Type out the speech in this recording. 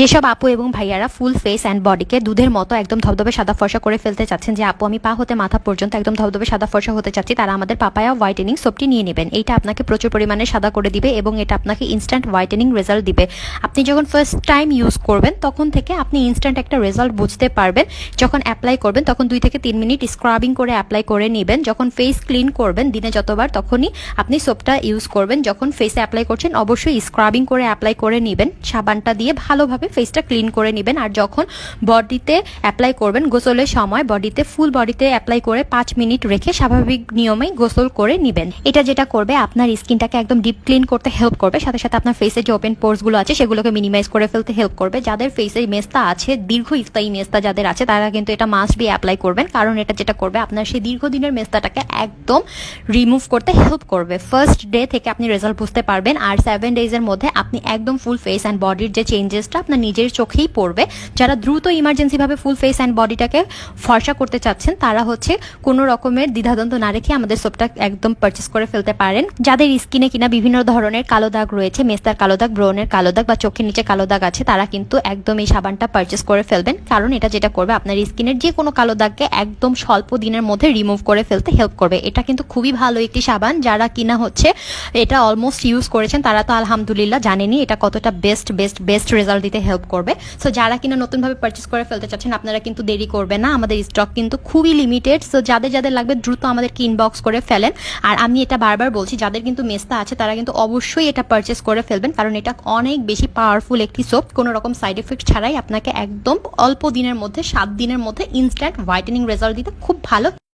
যেসব আপু এবং ভাইয়ারা ফুল ফেস অ্যান্ড বডিকে দুধের মতো একদম ধবধবে সাদা ফর্সা করে ফেলতে চাচ্ছেন, যে আপু আমি পা হতে মাথা পর্যন্ত একদম ধবধবে সাদা ফর্সা হতে চাচ্ছি, তারা আমাদের পাপায়া হোয়াইটেনিং সোপটি নিয়ে নেবেন। এইটা আপনাকে প্রচুর পরিমাণে সাদা করে দিবে এবং এটা আপনাকে ইনস্ট্যান্ট হোয়াইটেনিং রেজাল্ট দিবে। আপনি যখন ফার্স্ট টাইম ইউজ করবেন, তখন থেকে আপনি ইনস্ট্যান্ট একটা রেজাল্ট বুঝতে পারবেন। যখন অ্যাপ্লাই করবেন, তখন দুই থেকে তিন মিনিট স্ক্রাবিং করে অ্যাপ্লাই করে নেবেন। যখন ফেস ক্লিন করবেন, দিনে যতবার, তখনই আপনি সোপটা ইউজ করবেন। যখন ফেসে অ্যাপ্লাই করছেন, অবশ্যই স্ক্রাবিং করে অ্যাপ্লাই করে নেবেন। সাবানটা দিয়ে ভালোভাবে ফেসটা ক্লিন করে নেবেন। আর যখন বডিতে অ্যাপ্লাই করবেন, গোসলের সময় বডিতে ফুল বডিতে অ্যাপ্লাই করে পাঁচ মিনিট রেখে স্বাভাবিক নিয়মেই গোসল করে নেবেন। এটা যেটা করবে, আপনার স্কিনটাকে একদম ডিপ ক্লিন করতে হেল্প করবে। সাথে সাথে আপনার ফেসে যে ওপেন পোর্সগুলো আছে, সেগুলোকে মিনিমাইজ করে ফেলতে হেল্প করবে। যাদের ফেসে মেস্তা আছে দীর্ঘস্থায়ী মেস্তা যাদের আছে, তারা কিন্তু এটা মাস্ট বি অ্যাপ্লাই করবেন। কারণ এটা যেটা করবে, আপনার সেই দীর্ঘদিনের মেস্তাটাকে একদম রিমুভ করতে হেল্প করবে। ফার্স্ট ডে থেকে আপনি রেজাল্ট বুঝতে পারবেন। আর সেভেন ডেজের মধ্যে আপনি একদম ফুল ফেস অ্যান্ড বডির যে চেঞ্জেসটা আপনার নিজের চোখেই পড়বে। যারা দ্রুত ইমার্জেন্সিভাবে ফুল ফেস অ্যান্ড বডিটাকে ফর্সা করতে চাচ্ছেন, তারা হচ্ছে কোনো রকমের দ্বিধাদ্বন্দ্ব না রেখে আমাদের সোপটা একদম পারচেস করে ফেলতে পারেন। যাদের স্কিনে কিনা বিভিন্ন ধরনের কালো দাগ রয়েছে, মেস্তার কালো দাগ ব্রনের কালো দাগ বা চোখের নিচে কালো দাগ আছে, তারা কিন্তু একদম এই সাবানটা পারচেস করে ফেলবেন। কারণ এটা যেটা করবে, আপনার স্কিনের যে কোনো কালো দাগকে একদম স্বল্প দিনের মধ্যে রিমুভ করে ফেলতে হেল্প করবে। এটা কিন্তু খুবই ভালো একটি সাবান। যারা কিনা হচ্ছে এটা অলমোস্ট ইউজ করেছেন, তারা তো আলহামদুলিল্লাহ জানেনি এটা কতটা বেস্ট বেস্ট বেস্ট রেজাল্ট দিতে হেল্প করবে। সো যারা কিনা নতুনভাবে পারচেস করে ফেলতে চাচ্ছেন, আপনারা কিন্তু দেরি করবে না। আমাদের স্টক কিন্তু খুবই লিমিটেড সো যাদের যাদের লাগবে, দ্রুত আমাদেরকে ইনবক্স করে ফেলেন। আর আমি এটা বারবার বলছি, যাদের কিন্তু মেস্তা আছে, তারা কিন্তু অবশ্যই এটা পারচেস করে ফেলবেন। কারণ এটা অনেক বেশি পাওয়ারফুল একটি সোপ কোনো রকম সাইড এফেক্ট ছাড়াই আপনাকে একদম অল্প দিনের মধ্যে, সাত দিনের মধ্যে ইনস্ট্যান্ট হোয়াইটেনিং রেজাল্ট দিতে খুব ভালো।